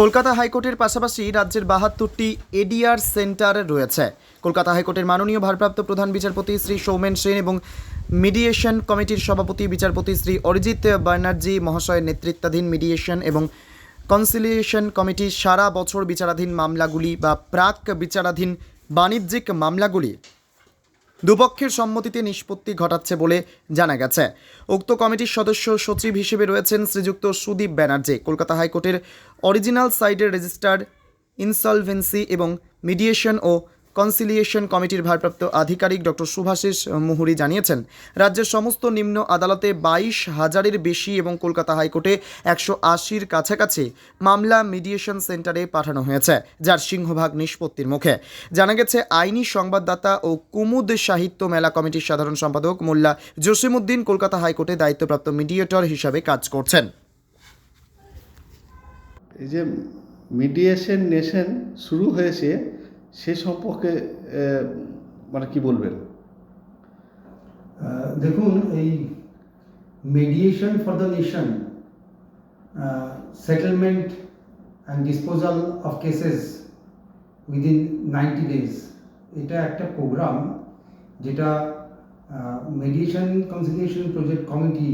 কলকাতা হাইকোর্টের পাশাপাশি রাজ্যের বাহাত্তরটি এডিআর সেন্টার রয়েছে। কলকাতা হাইকোর্টের মাননীয় ভারপ্রাপ্ত প্রধান বিচারপতি শ্রী সৌমেন সেন এবং মিডিয়েশন কমিটির সভাপতি বিচারপতি শ্রী অরিজিৎ ব্যানার্জি, মহাশয়ের নেতৃত্বাধীন মিডিয়েশন এবং কনসিলিয়েশন কমিটি সারা বছর বিচারাধীন মামলাগুলি বা প্রাক বিচারাধীন বাণিজ্যিক মামলাগুলি দুপক্ষের সম্মতিতে নিষ্পত্তি ঘটাচ্ছে বলে জানা গেছে। উক্ত কমিটির সদস্য সচিব হিসেবে রয়েছেন শ্রীযুক্ত সুদীপ ব্যানার্জি। কলকাতা হাইকোর্টের অরিজিনাল সাইডের রেজিস্টার্ড ইনসলভেন্সি এবং মিডিয়েশন ও কনসিলিয়েশন কমিটির ভারপ্রাপ্ত আধিকারিক ডক্টর সুভাষিস মুহুরি জানিয়েছেন, রাজ্যের সমস্ত নিম্ন আদালতে বাইশ হাজারের বেশি এবং কলকাতা হাইকোর্টে একশো আশির কাছাকাছি মামলা মিডিয়েশন সেন্টারে পাঠানো হয়েছে, যার সিংহভাগ নিষ্পত্তির মুখে। জানা গেছে, আইনি সংবাদদাতা ও কুমুদ সাহিত্য মেলা কমিটির সাধারণ সম্পাদক মোল্লা জসিমুদ্দিন কলকাতা হাইকোর্টে দায়িত্বপ্রাপ্ত মিডিয়েটর হিসাবে কাজ করছেন। এই যে মিডিয়েশন নেশন শুরু হয়েছে সে সম্পর্কে মানে কি বলবেন? দেখুন, এই mediation for the nation settlement and disposal of cases within ninety days এটা একটা প্রোগ্রাম যেটা মেডিয়েশন কনসিলিয়েশন প্রজেক্ট কমিটি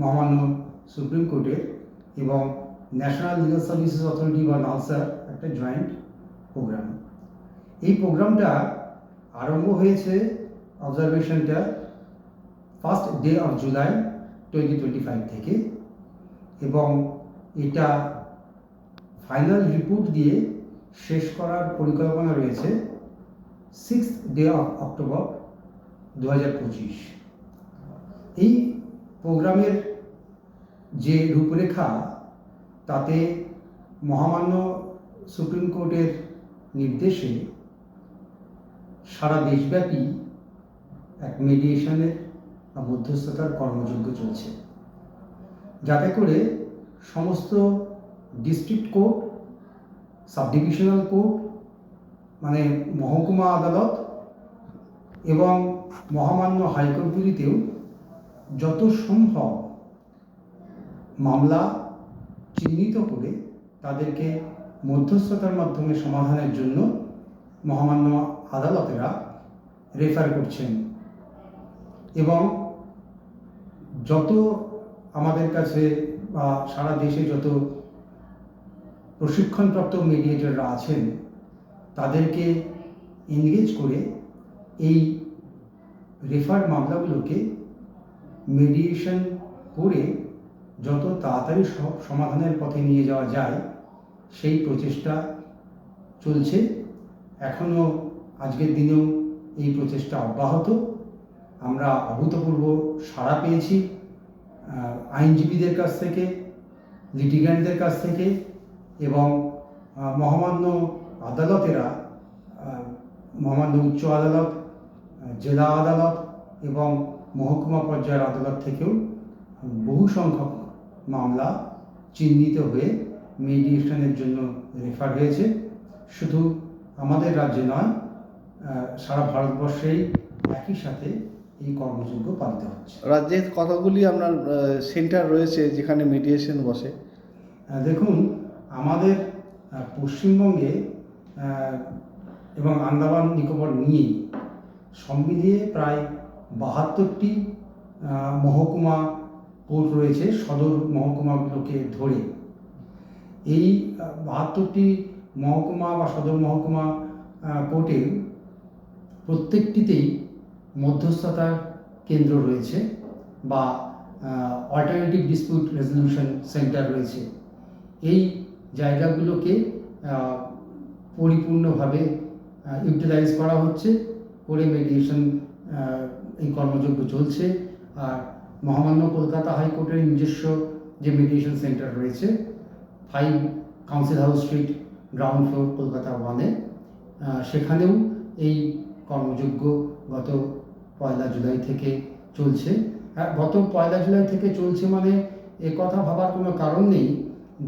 মহামান্য সুপ্রিম কোর্টের এবং ন্যাশনাল লিগাল সার্ভিসেস অথরিটি বা নালসার একটা জয়েন্ট এই প্রোগ্রামটা আরম্ভ হয়েছে অবজারভেশনটা first day of July twenty twenty five থেকে এবং এটা ফাইনাল রিপোর্ট দিয়ে শেষ করার পরিকল্পনা রয়েছে সিক্স ডে অফ অক্টোবর দু হাজার পঁচিশ। এই প্রোগ্রামের যে রূপরেখা, তাতে মহামান্য সুপ্রিম কোর্টের নির্দেশে সারা দেশব্যাপী এক মিডিয়েশনের বা মধ্যস্থতার কর্মযজ্ঞ চলছে। যাতে করে সমস্ত district court sub divisional court মানে মহকুমা আদালত এবং মহামান্য হাইকোর্টগুলিতেও যত সম্ভব মামলা চিহ্নিত করে তাদেরকে মধ্যস্থতার মাধ্যমে সমাধানের জন্য মহামান্য আদালতেরা রেফার করছেন। এবং যত আমাদের কাছে বা সারা দেশে যত প্রশিক্ষণপ্রাপ্ত মিডিয়েটররা আছেন, তাদেরকে এনগেজ করে এই রেফার মামলাগুলোকে মিডিয়েশন করে যত তাড়াতাড়ি সমাধানের পথে নিয়ে যাওয়া যায়, সেই প্রচেষ্টা চলছে। এখনও আজকের দিনেও এই প্রচেষ্টা অব্যাহত। আমরা অভূতপূর্ব সাড়া পেয়েছি আইনজীবীদের কাছ থেকে, লিটিগ্যান্টদের কাছ থেকে এবং মহামান্য আদালতেরা মহামান্য উচ্চ আদালত, জেলা আদালত এবং মহকুমা পর্যায়ের আদালত থেকেও বহু সংখ্যক মামলা চিহ্নিত হয়ে মিডিয়েশনের জন্য রেফার হয়েছে। শুধু আমাদের রাজ্যে নয় সারা ভারতবর্ষেই একই সাথে এই কর্মযজ্ঞ পালিত হচ্ছে। রাজ্যের কতগুলি আপনার সেন্টার রয়েছে যেখানে মিডিয়েশন বসে? দেখুন আমাদের পশ্চিমবঙ্গে এবং আন্দামান নিকোবর নিয়ে সব মিলিয়ে প্রায় বাহাত্তরটি মহকুমা কোর্ট রয়েছে সদর মহকুমাগুলোকে ধরে। এই বাহাত্তরটি মহকুমা বা সদর মহকুমা কোর্টের প্রত্যেকটিতেই মধ্যস্থতার কেন্দ্র রয়েছে বা অল্টারনেটিভ ডিসপিউট রেজলিউশন সেন্টার রয়েছে। এই জায়গাগুলোকে পরিপূর্ণভাবে ইউটিলাইজ করা হচ্ছে, করে মেডিয়েশন এই কর্মযজ্ঞ চলছে। আর মহামান্য কলকাতা হাইকোর্টের নিজস্ব যে মেডিয়েশন সেন্টার রয়েছে five council house street ground floor Kolkata ওয়ানে সেখানেও এই কর্মযজ্ঞ গত পয়লা জুলাই থেকে চলছে। গত পয়লা জুলাই থেকে চলছে মানে এ কথা ভাবার কোনো কারণ নেই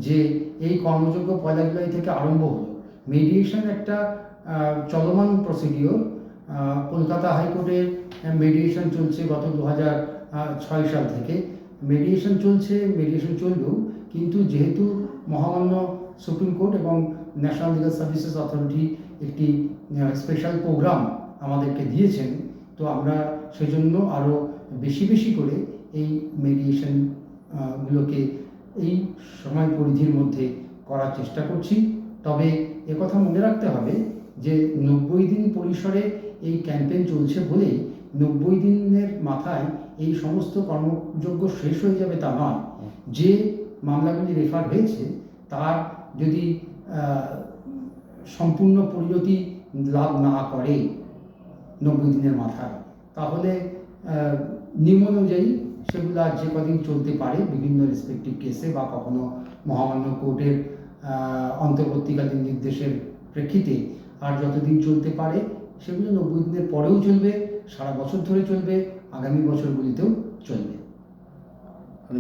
যে এই কর্মযোগ্য পয়লা জুলাই থেকে আরম্ভ হলো। মেডিয়েশন একটা চলমান প্রসিডিওর কলকাতা হাইকোর্টে মেডিয়েশন চলছে গত দু হাজার ছয় সাল থেকে। মেডিয়েশন চলছে মেডিয়েশন চলবেও কিন্তু যেহেতু মহামান্য সুপ্রিম কোর্ট এবং ন্যাশনাল লিগাল সার্ভিসেস অথরিটি একটি স্পেশাল প্রোগ্রাম আমাদেরকে দিয়েছেন, তো আমরা সেজন্য আরও বেশি বেশি করে এই মেডিয়েশন গুলোকে এই সময় পরিধির মধ্যে করার চেষ্টা করছি। তবে একথা মনে রাখতে হবে যে নব্বই দিন পরিসরে এই ক্যাম্পেইন চলছে বলেই নব্বই দিনের মাথায় এই সমস্ত কর্মযোগ্য শেষ হয়ে যাবে তা নয়। যে মামলাগুলি রেফার হয়েছে, তার যদি সম্পূর্ণ পরিণতি লাভ না করে নব্বই দিনের মাথায় তাহলে নিয়ম অনুযায়ী সেগুলো আর যে কদিন চলতে পারে বিভিন্ন রেসপেক্টিভ কেসে বা কখনো মহামান্য কোর্টের অন্তর্বর্তীকালীন নির্দেশের প্রেক্ষিতে আর যতদিন চলতে পারে সেগুলো নব্বই দিনের পরেও চলবে সারা বছর ধরে চলবে আগামী বছরগুলিতেও চলবে।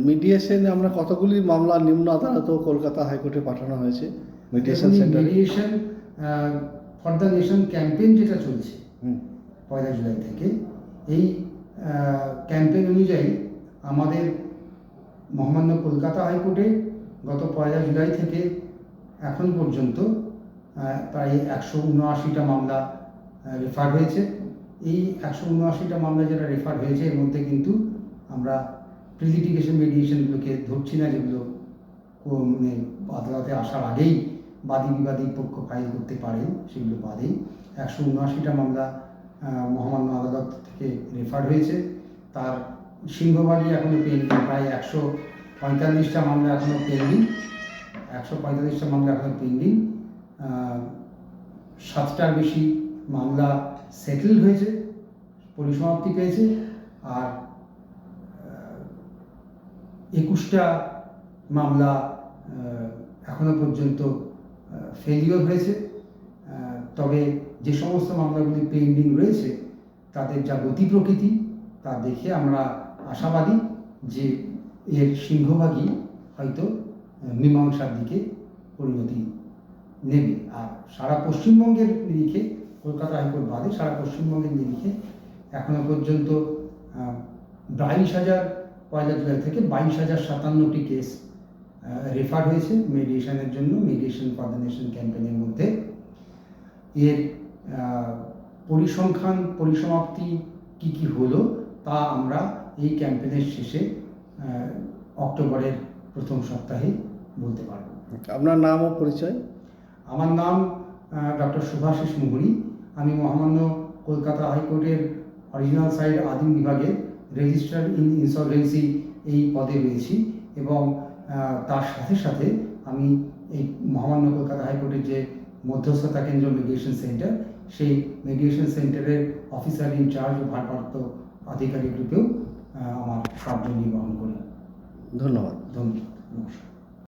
মিডিয়েশনে আমরা কতগুলি মামলা নিম্ন আদালত ও কলকাতা হাইকোর্টে পাঠানো হয়েছে? মিডিয়েশন সেন্টারে mediation for the nation campaign যেটা চলছে হুম। পয়লা জুলাই থেকে। এই ক্যাম্পেইন অনুযায়ী আমাদের মহামান্য কলকাতা হাইকোর্টে গত পয়লা জুলাই থেকে এখন পর্যন্ত প্রায় একশো উনআশিটা মামলা রেফার হয়েছে। এই একশো উনআশিটা মামলা যেটা রেফার হয়েছে, এর মধ্যে কিন্তু আমরা প্রিলিটিগেশন মেডিয়েশনগুলোকে ধরছি না, যেগুলো মানে আদালতে আসার আগেই বাদী বিবাদী পক্ষ ফাইল করতে পারেন সেগুলো বাদেই একশো উনআশিটা মামলা মহামান্য আদালত থেকে রেফার হয়েছে। তার সিংহভাগই এখনও পেন্ডিং প্রায় একশো পঁয়তাল্লিশটা মামলা এখনও পেন্ডিং একশো পঁয়তাল্লিশটা মামলা এখনও পেন্ডিং সাতটার বেশি মামলা সেটেল হয়েছে পরিসমাপ্তি পেয়েছে, আর একুশটা মামলা এখনও পর্যন্ত ফেলিওর হয়েছে। তবে যে সমস্ত মামলাগুলি পেন্ডিং রয়েছে, তাদের যা গতি প্রকৃতি, তা দেখে আমরা আশাবাদী যে এর সিংহভাগই হয়তো মীমাংসার দিকে পরিণতি নেবে। আর সারা পশ্চিমবঙ্গের নিরিখে, কলকাতা হাইকোর্ট বাদে সারা পশ্চিমবঙ্গের নিরিখে এখনও পর্যন্ত বাইশ হাজার পয়লা জুলাই থেকে বাইশ হাজার সাতান্নটি কেস রেফার হয়েছে মেডিয়েশনের জন্য মেডিয়েশন কোঅর্ডিনেশন ক্যাম্পেনের মধ্যে। এর পরিসংখ্যান পরিসমাপ্তি কি কি হলো তা আমরা এই ক্যাম্পেনের শেষে অক্টোবরের প্রথম সপ্তাহে বলতে পারব। আপনার নাম ও পরিচয়? আমার নাম ডক্টর সুভাষিস মুহুরি আমি মহামান্য কলকাতা হাইকোর্টের অরিজিনাল সাইড আদিম বিভাগে রেজিস্ট্রার ইন ইনসলভেন্সি এই পদে রয়েছি এবং তার সাথে সাথে আমি এই মহামান্য কলকাতা হাইকোর্টের যে মধ্যস্থতা কেন্দ্র মেডিয়েশন সেন্টার সেই মেডিয়েশন সেন্টারের অফিসার ইনচার্জ ও ভারপ্রাপ্ত আধিকারিক রূপেও আমার কার্য নির্বাহন করি ধন্যবাদ। ধন্যবাদ। নমস্কার।